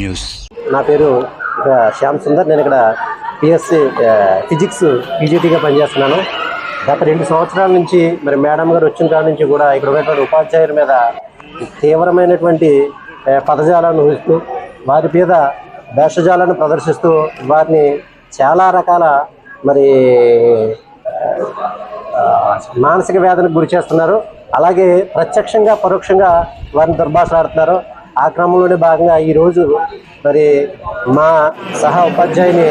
News నా పేరు శ్యామ్ సుందర్. నేను ఇక్కడ పిఎస్సి ఫిజిక్స్ పీజీటీగా పనిచేస్తున్నాను. గత రెండు సంవత్సరాల నుంచి మరి మేడం గారు వచ్చిన కాడ నుంచి కూడా ఇక్కడ ఉన్నటువంటి ఉపాధ్యాయుల మీద తీవ్రమైనటువంటి పదజాలను ఊహిస్తూ వారి మీద భేషజాలను ప్రదర్శిస్తూ వారిని చాలా రకాల మరి మానసిక వేదనకు గురి చేస్తున్నారు. అలాగే ప్రత్యక్షంగా పరోక్షంగా వారిని దుర్భాషలాడుతున్నారు. ఆ క్రమంలోనే భాగంగా ఈరోజు మరి మా సహా ఉపాధ్యాయుని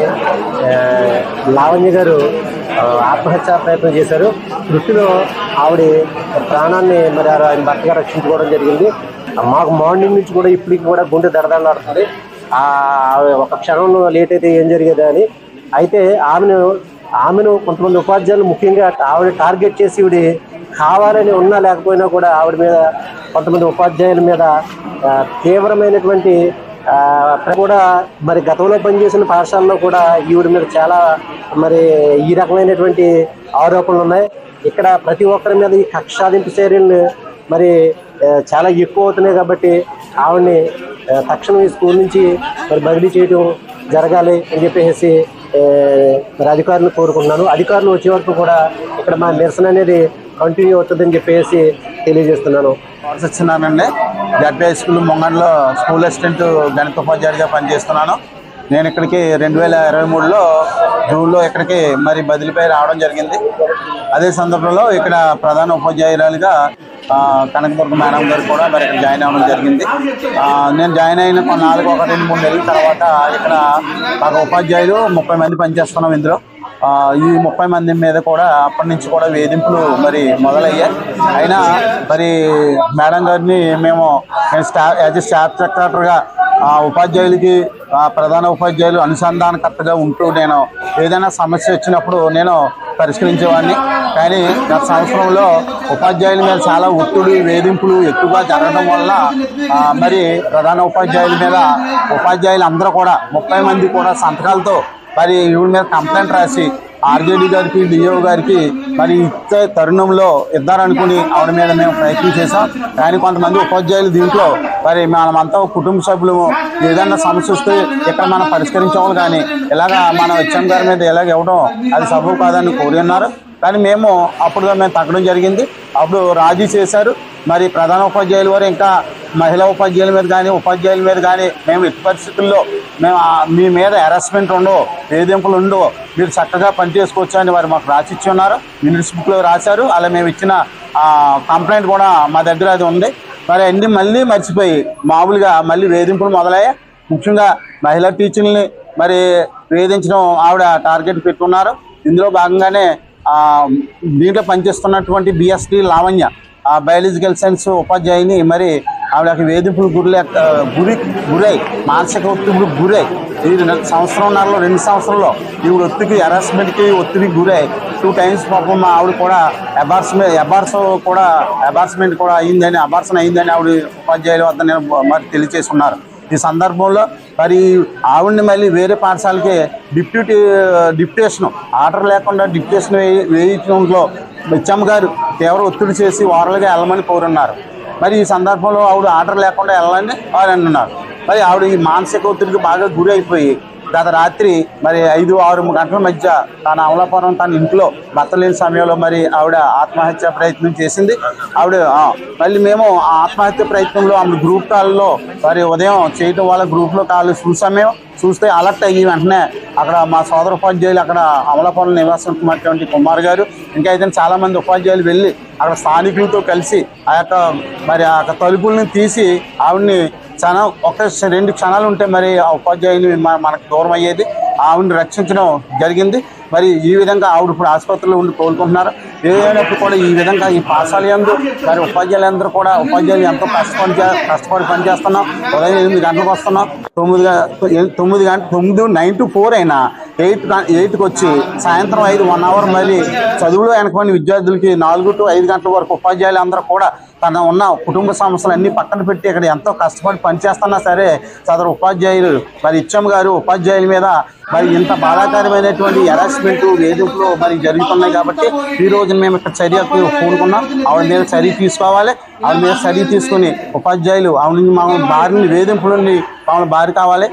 లావణ్య గారు ఆత్మహత్య ప్రయత్నం చేశారు. వృత్తిలో ఆవిడ ప్రాణాన్ని మరి ఆయన భర్తగా రక్షించుకోవడం జరిగింది. మాకు మార్నింగ్ నుంచి కూడా ఇప్పటికి కూడా గుండె దడదడలాడుతుంది. ఒక క్షణం లేట్ అయితే ఏం జరిగేది అని. అయితే ఆమెను ఆమెను కొంతమంది ఉపాధ్యాయులు ముఖ్యంగా ఆవిడ టార్గెట్ చేసి ఈవిడ కావాలని ఉన్నా లేకపోయినా కూడా ఆవిడ మీద కొంతమంది ఉపాధ్యాయుల మీద తీవ్రమైనటువంటి కూడా మరి గతంలో పనిచేసిన పాఠశాలలో కూడా ఈవిడ మీద చాలా మరి ఈ రకమైనటువంటి ఆరోపణలు ఉన్నాయి. ఇక్కడ ప్రతి ఒక్కరి మీద ఈ కక్షాదింపు చర్యలు మరి చాలా ఎక్కువ అవుతున్నాయి కాబట్టి ఆవిడని తక్షణం ఈ స్కూల్ నుంచి మరి బదిలీ చేయడం జరగాలి అని చెప్పేసి మరి అధికారులు కోరుకుంటున్నాను. అధికారులు వచ్చే వరకు కూడా ఇక్కడ మా నిరసన అనేది కంటిన్యూ అవుతుందని చెప్పేసి తెలియజేస్తున్నాను. వచ్చినానండి జడ్పీఐ స్కూల్ ముంగండ్లో స్కూల్ అసిస్టెంట్ గణిత ఉపాధ్యాయుడిగా పనిచేస్తున్నాను. నేను ఇక్కడికి రెండు వేల ఇరవై మూడులో జూన్లో ఇక్కడికి మరి బదిలీపై రావడం జరిగింది. అదే సందర్భంలో ఇక్కడ ప్రధాన ఉపాధ్యాయురాలుగా కనకదుర్గ మేడం గారు కూడా మరి ఇక్కడ జాయిన్ అవ్వడం జరిగింది. నేను జాయిన్ అయిన నాలుగు ఒక రెండు మూడు నెలల తర్వాత ఇక్కడ మాకు ఉపాధ్యాయులు ముప్పై మంది పనిచేస్తున్నాం ఇందులో. ఈ ముప్పై మంది మీద కూడా అప్పటి నుంచి కూడా వేధింపులు మరి మొదలయ్యాయి. అయినా మరి మేడం గారిని మేము స్టాఫ్ యాజ్ ఎ స్టాఫ్ సెక్రటరీగా ఉపాధ్యాయులకి ప్రధాన ఉపాధ్యాయులు అనుసంధానకర్తగా ఉంటూ నేను ఏదైనా సమస్య వచ్చినప్పుడు నేను పరిష్కరించేవాడిని. కానీ గత సంవత్సరంలో ఉపాధ్యాయుల మీద చాలా ఒత్తిడి వేధింపులు ఎక్కువగా జరగడం వల్ల మరి ప్రధాన ఉపాధ్యాయుల మీద ఉపాధ్యాయులు అందరూ కూడా ముప్పై మంది కూడా సంతకాలతో మరి ఈవిడ మీద కంప్లైంట్ రాసి ఆర్జేడీ గారికి డిఓ గారికి మరి ఇచ్చే తరుణంలో ఇద్దారనుకుని ఆవిడ మీద మేము ప్రయత్నం చేశాం. కానీ కొంతమంది ఉపాధ్యాయులు దీంట్లో మరి మనమంతా కుటుంబ సభ్యులు ఏదైనా సమస్య వస్తే ఇక్కడ మనం పరిష్కరించాము కానీ ఇలాగ మన హెచ్ఎం గారి మీద ఇలాగ ఇవ్వడం అది సబబు కాదని కోరి ఉన్నారు. కానీ మేము అప్పుడు మేము తగ్గడం జరిగింది. అప్పుడు రాజీ చేశారు. మరి ప్రధాన ఉపాధ్యాయుల వారు ఇంకా మహిళా ఉపాధ్యాయుల మీద కానీ ఉపాధ్యాయుల మీద కానీ మేము ఎట్టి పరిస్థితుల్లో మేము మీ మీద హెరాస్మెంట్ ఉండవు వేధింపులు ఉండవు. మీరు చక్కగా పనిచేసుకోవచ్చు అని వారు మాకు రాసిచ్చి ఉన్నారు మినిట్స్ బుక్లో రాశారు. అలా మేము ఇచ్చిన కంప్లైంట్ కూడా మా దగ్గర అది ఉంది. మరి అన్ని మళ్ళీ మర్చిపోయి మామూలుగా మళ్ళీ వేధింపులు మొదలయ్యాయి. ముఖ్యంగా మహిళా టీచర్ని మరి వేధించడం ఆవిడ టార్గెట్ పెట్టుకున్నారు. ఇందులో భాగంగానే దీంట్లో పనిచేస్తున్నటువంటి బిఎస్టీ లావణ్య ఆ బయాలజికల్ సైన్స్ ఉపాధ్యాయుని మరి ఆవిడకి వేధింపులు గురి గురి గురై మానసిక ఒత్తిడికి గురై. ఈ సంవత్సరం సంవత్సరంన్నరలో రెండు సంవత్సరంలో ఈవిడ ఒత్తిడికి హెరాస్మెంట్కి ఒత్తిడికి గురై. టూ టైమ్స్ పాపం మా ఆవిడ కూడా అబార్స్మెంట్ అబార్స్ కూడా అబార్స్మెంట్ కూడా అయిందని అబార్సన్ అయిందని ఆవిడ ఉపాధ్యాయుల వద్ద నేను మరి తెలియచేసి ఉన్నారు ఈ సందర్భంలో మరి ఆవిడ్ని మళ్ళీ వేరే పాఠశాలకి డిప్యూటీ డిప్యుటేషన్ ఆర్డర్ లేకుండా డిప్యుటేషన్ వేయించడంలో బెచ్చమ్మ గారు తీవ్ర ఒత్తిడి చేసి వారలుగా వెళ్ళమని కోరున్నారు. మరి ఈ సందర్భంలో ఆవిడ ఆర్డర్ లేకుండా వెళ్ళాలని వారు అంటున్నారు. మరి ఆవిడ ఈ మానసిక ఒత్తిడికి బాగా గురి అయిపోయి గత రాత్రి మరి ఐదు ఆరు గంటల మధ్య తన అమలాపురం తన ఇంట్లో భర్త లేని సమయంలో మరి ఆవిడ ఆత్మహత్య ప్రయత్నం చేసింది. ఆవిడ మళ్ళీ మేము ఆ ఆత్మహత్య ప్రయత్నంలో ఆమె గ్రూప్ కాల్లో మరి ఉదయం చేయటం వల్ల గ్రూప్లో కాల్ చూసాం మేము. చూస్తే అలర్ట్ అయ్యి వెంటనే అక్కడ మా సోదర ఉపాధ్యాయులు అక్కడ అమలాపురం నివాసం ఉన్నటువంటి కుమార్ గారు ఇంకా అయితే చాలామంది ఉపాధ్యాయులు వెళ్ళి అక్కడ స్థానికులతో కలిసి ఆ యొక్క మరి ఆ యొక్క తలుపుల్ని తీసి ఆవిడ్ని చాలా ఒక రెండు క్షణాలు ఉంటే మరి ఆ ఉపాధ్యాయుని మన- మనకు దూరం అయ్యేది ఆవిడని రక్షించడం జరిగింది. మరి ఈ విధంగా ఆవిడ ఇప్పుడు ఆసుపత్రిలో ఉండి కోలుకుంటున్నారు. ఏదైనప్పుడు కూడా ఈ విధంగా ఈ పాఠశాలయందు మరి ఉపాధ్యాయులందరూ కూడా ఉపాధ్యాయులు ఎంతో కష్టపడి కష్టపడి పనిచేస్తున్నాం. ఉదయం ఎనిమిది గంటలకు వస్తున్నాం. తొమ్మిది తొమ్మిది గంట తొమ్మిది నైన్ టు ఫోర్ అయినా ఎయిట్ ఎయిట్కి వచ్చి సాయంత్రం ఐదు వన్ అవర్ మళ్ళీ చదువులో వెనకమైన విద్యార్థులకి నాలుగు టు ఐదు గంటల వరకు ఉపాధ్యాయులు అందరూ కూడా తన ఉన్న కుటుంబ సమస్యలు అన్ని పక్కన పెట్టి ఇక్కడ ఎంతో కష్టపడి పనిచేస్తున్నా సరే సదరు ఉపాధ్యాయులు మరి ఇచ్చమ్మ గారు ఉపాధ్యాయుల మీద మరి ఇంత బాధాకరమైనటువంటి హెరాస్మెంట్ వేధింపులు మరి జరుగుతున్నాయి కాబట్టి ఈ రోజున మేము ఇక్కడ చర్యకు కూడుకున్నాం ఆవిడ మీద చర్య తీసుకోవాలి. ఆవిడ మీద చర్య తీసుకుని ఉపాధ్యాయులు ఆవిడ నుంచి మా భార్యని వేధింపులని నుండి భార్య కావాలి.